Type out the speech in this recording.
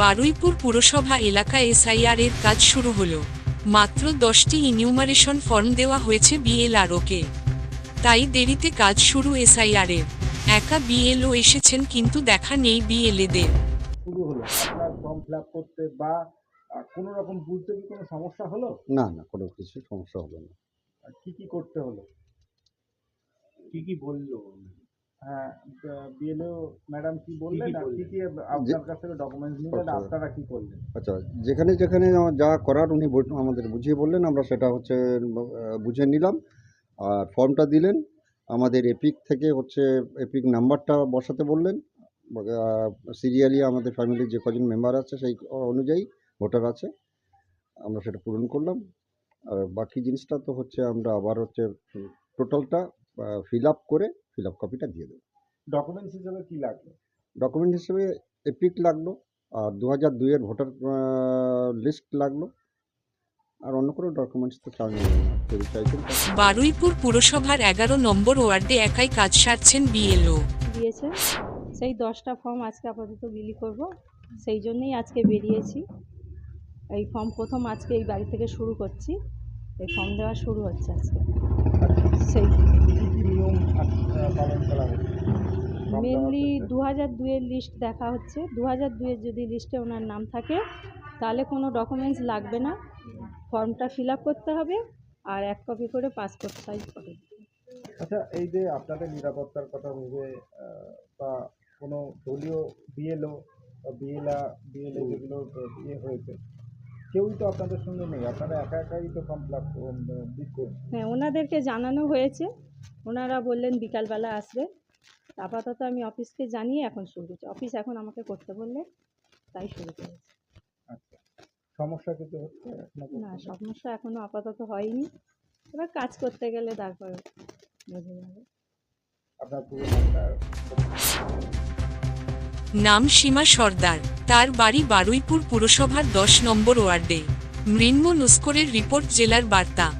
বারুইপুর পুরসভা এলাকায় এসআইআর এর কাজ শুরু হলো। মাত্র দশটি ইনিউমারেশন ফর্ম দেওয়া হয়েছে বিএলআরওকে। তাই দেরিতে কাজ শুরু এসআইআর এর একা বিএলও এসেছেন কিন্তু দেখা নেই বিএলএদের। শুরু হলো। ফর্ম ফিল করতে বা কোনো রকম বুঝতে কি কোনো সমস্যা হলো? না না কোনো কিছু সমস্যা হলো না। কি কি করতে হলো? কি কি বলল? হ্যাঁ বিএলও ম্যাডাম কি বললেন আর কি কি আপনার কাছ থেকে ডকুমেন্টস নিলেন আচ্ছা। আপনারা কি করলেন? আচ্ছা যেখানে যেখানে যা করার উনি আমাদের বুঝিয়ে বললেন আমরা সেটা হচ্ছে বুঝে নিলাম। আর ফর্মটা দিলেন আমাদের এপিক থেকে হচ্ছে এপিক নাম্বারটা বসাতে বললেন। সিরিয়ালি আমাদের ফ্যামিলির যে কজন মেম্বার আছে সেই অনুযায়ী ভোটার আছে আমরা সেটা পূরণ করলাম। আর বাকি জিনিসটা তো হচ্ছে আমরা আবার হচ্ছে টোটালটা ফিল আপ করে ফিল আপ কপিটা দিয়ে দেবো। ডকুমেন্টস হিসেবে কি লাগল ডকুমেন্ট হিসেবে এপিক লাগল আর দু হাজার দুইয়ের ভোটার লিস্ট লাগল আর অন্য কোনো ডকুমেন্টস তো চাই বারুইপুর পুরসভার এগারো নম্বর ওয়ার্ডে একাই কাজ সারছেন বিএলও। দিয়েছে সেই দশটা ফর্ম আজকে আপাতত বিলি করব। সেই জন্যই আজকে বেরিয়েছি। এই ফর্ম প্রথম আজকে এই বাড়ি থেকে শুরু করছি। এই ফর্ম দেওয়া শুরু হচ্ছে আজকে। সেই নিয়ম পালন করা হচ্ছে Form মেনলি দু হাজার দুয়ের লিস্ট দেখা হচ্ছে। দু হাজার দুয়ের যদি লিস্টে ওনার নাম থাকে তাহলে কোনো ডকুমেন্টস লাগবে না। ফর্মটা ফিল আপ করতে হবে আর এক কপি করে পাসপোর্ট সাইজ ফটো আচ্ছা এই যে আপনাদের নিরাপত্তার কথা ভেবে বা কোনো দলীয় বিএলও বা বিএলআ বিএলএ যেগুলো ইয়ে হয়েছে কেউই তো আপনাদের সঙ্গে নেই। আপনারা একা একাই তো ফর্ম ফিল হ্যাঁ ওনাদেরকে জানানো হয়েছে। ওনারা বললেন বিকালবেলা আসবে। আপাতত আমি অফিসকে জানিয়ে এখন শুরু করছি। অফিস এখন আমাকে করতে বললে তাই শুরু করেছি। আচ্ছা। সমস্যা কিছু হচ্ছে না সমস্যা এখনও আপাতত হয়নি। এবার কাজ করতে গেলে তারপর বোঝা যাবে। আপনার পুরো নাম সীমা সর্দার। তার বাড়ি বারুইপুর পুরসভার দশ নম্বর ওয়ার্ডে। মৃন্ম নস্করের রিপোর্ট জেলার বার্তা।